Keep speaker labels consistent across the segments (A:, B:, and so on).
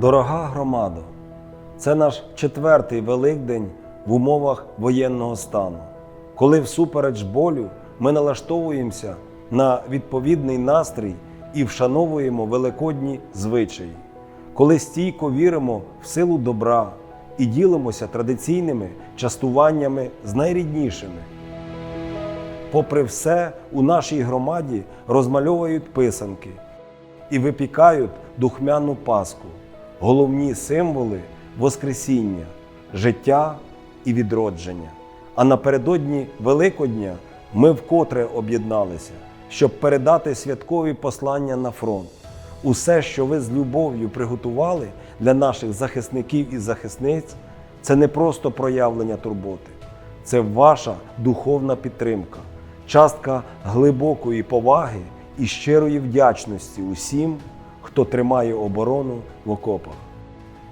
A: Дорога громадо, це наш четвертий Великдень в умовах воєнного стану, коли всупереч болю ми налаштовуємося на відповідний настрій і вшановуємо великодні звичаї, коли стійко віримо в силу добра і ділимося традиційними частуваннями з найріднішими. Попри все, у нашій громаді розмальовують писанки і випікають духмяну паску, головні символи Воскресіння, життя і відродження. А напередодні Великодня ми вкотре об'єдналися, щоб передати святкові послання на фронт. Усе, що ви з любов'ю приготували для наших захисників і захисниць, це не просто проявлення турботи, це ваша духовна підтримка, частка глибокої поваги і щирої вдячності усім, хто тримає оборону в окопах.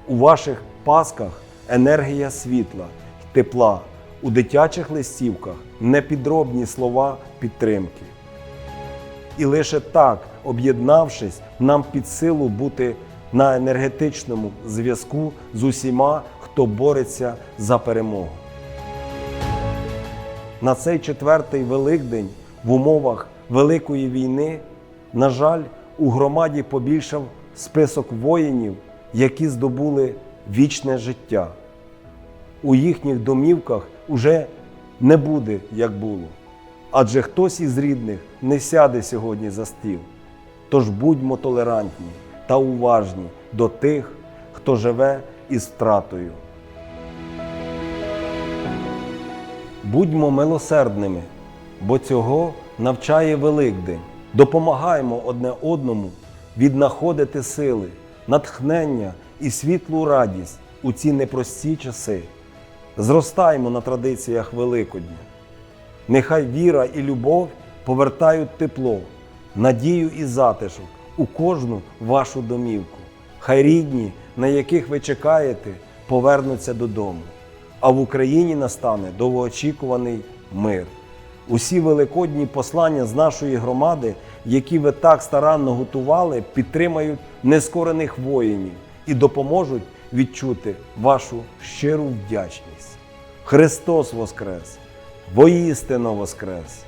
A: У ваших пасках енергія світла й тепла, у дитячих листівках непідробні слова підтримки. І лише так, об'єднавшись, нам під силу бути на енергетичному зв'язку з усіма, хто бореться за перемогу. На цей четвертий Великдень в умовах Великої війни, на жаль, у громаді побільшав список воїнів, які здобули вічне життя. У їхніх домівках уже не буде, як було. Адже хтось із рідних не сяде сьогодні за стіл. Тож будьмо толерантні та уважні до тих, хто живе із втратою. Будьмо милосердними, бо цього навчає Великдень. Допомагаємо одне одному віднаходити сили, натхнення і світлу радість у ці непрості часи. Зростаємо на традиціях Великодня. Нехай віра і любов повертають тепло, надію і затишок у кожну вашу домівку. Хай рідні, на яких ви чекаєте, повернуться додому. А в Україні настане довгоочікуваний мир. Усі великодні послання з нашої громади, які ви так старанно готували, підтримають нескорених воїнів і допоможуть відчути вашу щиру вдячність. Христос Воскрес! Воістину Воскрес!